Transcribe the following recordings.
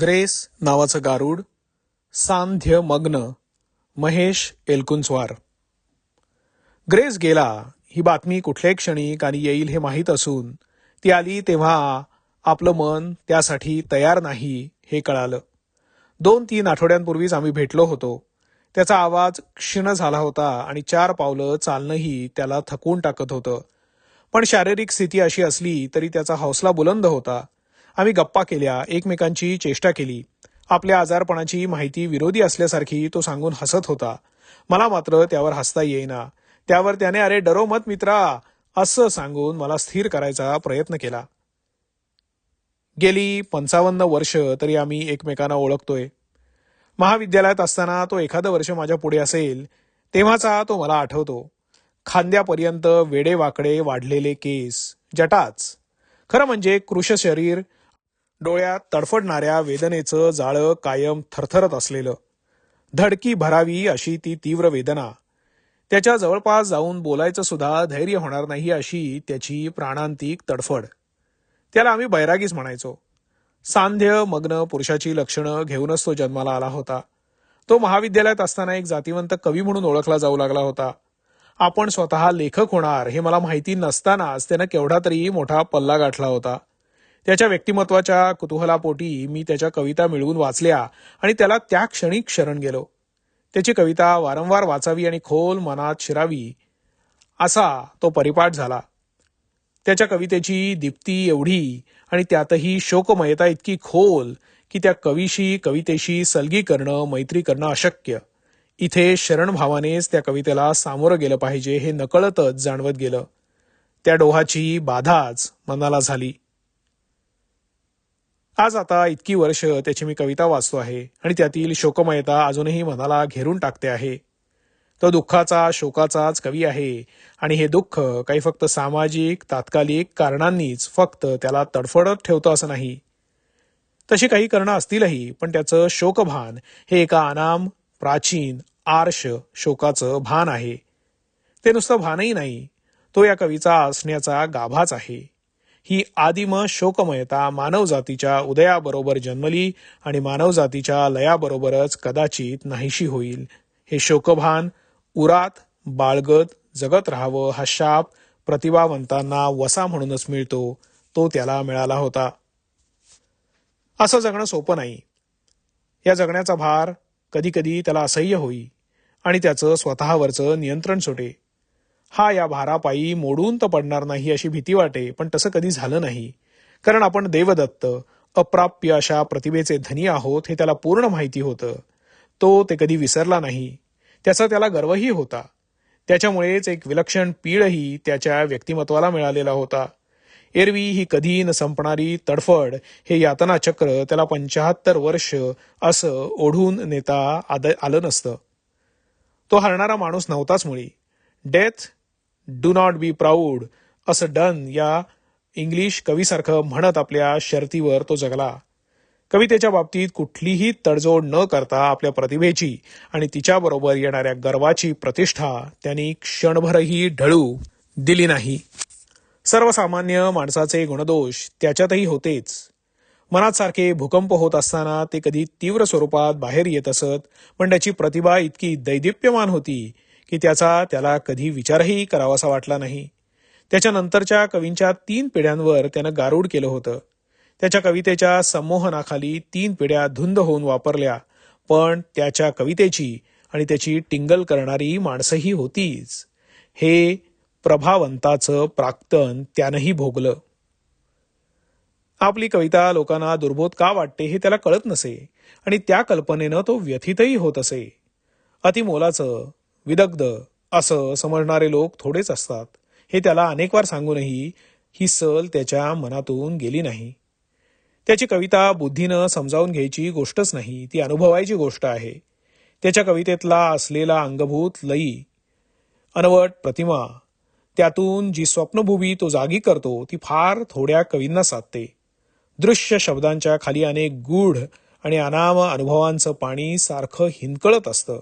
Grace नावाचं गारुड सांध्य मग्न Mahesh Elkunchwar. Grace गेला ही बातमी कुठल्याही क्षणिक आणि येईल हे माहीत असून ती आली तेव्हा आपलं मन त्यासाठी तयार नाही हे कळालं. दोन तीन आठवड्यांपूर्वीच आम्ही भेटलो होतो. त्याचा आवाज क्षीण झाला होता आणि चार पावलं चालणंही त्याला थकवून टाकत होतं. पण शारीरिक स्थिती अशी असली तरी त्याचा हौसला बुलंद होता. आम्ही गप्पा केल्या एकमेकांची चेष्टा केली. आपल्या आजारपणाची माहिती विरोधी असल्यासारखी तो सांगून हसत होता. मला मात्र त्यावर हसता येईना. त्यावर त्याने अरे डरो मत मित्रा असं सांगून मला स्थिर करायचा प्रयत्न केला. गेली पंचावन्न वर्ष तरी आम्ही एकमेकांना ओळखतोय. महाविद्यालयात असताना तो एखादं वर्ष माझ्या पुढे असेल तेव्हाचा तो मला आठवतो. खांद्यापर्यंत वेडेवाकडे वाढलेले केस जटाच. खरं म्हणजे कृष शरीर डोळ्यात तडफडणाऱ्या वेदनेचं जाळं कायम थरथरत असलेलं. धडकी भरावी अशी ती तीव्र वेदना. त्याच्या जवळपास जाऊन बोलायचं सुद्धा धैर्य होणार नाही अशी त्याची प्राणांतिक तडफड. त्याला आम्ही बैरागीच म्हणायचो. सांध्य मग्न पुरुषाची लक्षणं घेऊनच तो जन्माला आला होता. तो महाविद्यालयात असताना एक जातिवंत कवी म्हणून ओळखला जाऊ लागला होता. आपण स्वतः लेखक होणार हे मला माहिती नसतानाच त्यानं केवढा तरी मोठा पल्ला गाठला होता. त्याच्या व्यक्तिमत्वाच्या कुतूहलापोटी मी त्याच्या कविता मिळवून वाचल्या आणि त्याला त्या क्षणी शरण गेलो. त्याची कविता वारंवार वाचावी आणि खोल मनात शिरावी असा तो परिपाठ झाला. त्याच्या कवितेची दीप्ती एवढी आणि त्यातही शोकमयता इतकी खोल की त्या कवीशी कवितेशी सलगी करणं मैत्री करणं अशक्य. इथे शरणभावानेच त्या कवितेला सामोरं गेलं पाहिजे हे नकळतच जाणवत गेलं. त्या डोहाची बाधाच मनाला झाली. आज आता इतकी वर्ष त्याची मी कविता वाचतो आहे आणि त्यातील शोकमयता अजूनही मनाला घेरून टाकते आहे. तो दुःखाचा शोकाचाच कवी आहे आणि हे दुःख काही फक्त सामाजिक तात्कालिक कारणांनीच फक्त त्याला तडफडत ठेवतं असं नाही. तशी काही करणं असतीलही पण त्याचं शोकभान हे एका अनाम प्राचीन आर्ष शोकाचं भान आहे. ते नुसतं भानही नाही तो या कवीचा असण्याचा गाभाच आहे. ही आदिम शोकमयता मानवजातीच्या उदयाबरोबर जन्मली आणि मानवजातीच्या लयाबरोबरच कदाचित नाहीशी होईल. हे शोकभान उरात बाळगत जगत राहावं हा शाप प्रतिभावंतांना वसा म्हणूनच मिळतो तो त्याला मिळाला होता. असं जगणं सोपं नाही. या जगण्याचा भार कधी कधी त्याला असह्य होई आणि त्याचं स्वतःवरचं नियंत्रण सुटे. हा या भारापायी मोडून तर पडणार नाही अशी भीती वाटे पण तसं कधी झालं नाही. कारण आपण देवदत्त अप्राप्य अशा प्रतिभेचे धनी आहोत हे त्याला पूर्ण माहिती होतं. तो ते कधी विसरला नाही. त्याचा त्याला गर्वही होता. त्याच्यामुळेच एक विलक्षण पीळही त्याच्या व्यक्तिमत्वाला मिळालेला होता. एरवी ही कधी न संपणारी तडफड हे यातना चक्र त्याला पंचाहत्तर वर्ष असं ओढून नेता आद आलं नसतं. तो हरणारा माणूस नव्हताच मुळी. Death do not be proud असं डन या इंग्लिश कवीसारखं म्हणत आपल्या शर्तीवर तो जगला. कवितेच्या बाबतीत कुठलीही तडजोड न करता आपल्या प्रतिभेची आणि तिच्याबरोबर येणाऱ्या गर्वाची प्रतिष्ठा त्यांनी क्षणभरही ढळू दिली नाही. सर्वसामान्य माणसाचे गुणदोष त्याच्यातही होतेच. मनात सारखे भूकंप होत असताना ते कधी तीव्र स्वरूपात बाहेर येत असत पण त्याची प्रतिभा इतकी दैदिप्यमान होती की त्याचा त्याला कधी विचारही करावासा वाटला नाही. त्याच्यानंतरच्या कवींच्या तीन पिढ्यांवर त्यानं गारूड केलं होतं. त्याच्या कवितेच्या संमोहनाखाली तीन पिढ्या धुंद होऊन वापरल्या पण त्याच्या कवितेची आणि त्याची टिंगल करणारी माणसंही होतीच. हे प्रभावंताचं प्राक्तन त्यानंही भोगलं. आपली कविता लोकांना दुर्बोध का वाटते हे त्याला कळत नसे आणि त्या कल्पनेनं तो व्यथितही होत असे. अतिमोलाचं विदग्ध असं समजणारे लोक थोडेच असतात. हे त्याला अनेक वार सांगूनही ही सल त्याच्या मनातून गेली नाही. त्याची कविता बुद्धीनं समजावून घ्यायची गोष्टच नाही ती अनुभवायची गोष्ट आहे. त्याच्या कवितेतला असलेला अंगभूत लयी अनवट प्रतिमा त्यातून जी स्वप्नभूमी तो जागी करतो ती फार थोड्या कवींना साधते. दृश्य शब्दांच्या खाली अनेक गूढ आणि अनाम अनुभवांचं पाणी सारखं हिंदकळत असतं.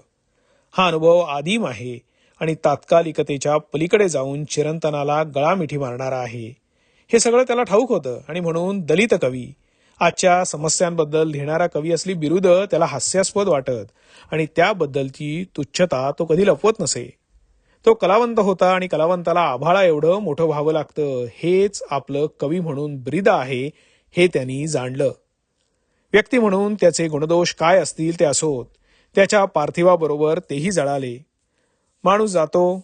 हा अनुभव आदिम आहे आणि तात्कालिकतेच्या पलीकडे जाऊन चिरंतनाला गळा मिठी मारणारा आहे. हे सगळं त्याला ठाऊक होतं आणि म्हणून दलित कवी आजच्या समस्यांबद्दल लिहिणारा कवी असली बिरुद त्याला हास्यास्पद वाटत आणि त्याबद्दलची तुच्छता तो कधी लपवत नसे. तो कलावंत होता आणि कलावंताला आभाळा एवढं मोठं व्हावं लागतं हेच आपलं कवी म्हणून ब्रिद आहे हे त्यांनी जाणलं. व्यक्ती म्हणून त्याचे गुणदोष काय असतील ते असोत. त्याच्या पार्थिवाबरोबर तेही जळाले. माणूस जातो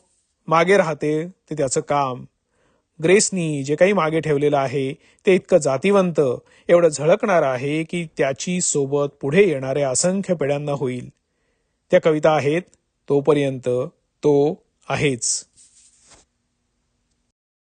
मागे राहते ते त्याचं काम. ग्रेसनी जे काही मागे ठेवलेलं आहे ते इतकं जातीवंत एवढं झळकणार आहे की त्याची सोबत पुढे येणाऱ्या असंख्य पिढ्यांना होईल. त्या कविता आहेत तोपर्यंत तो आहेच.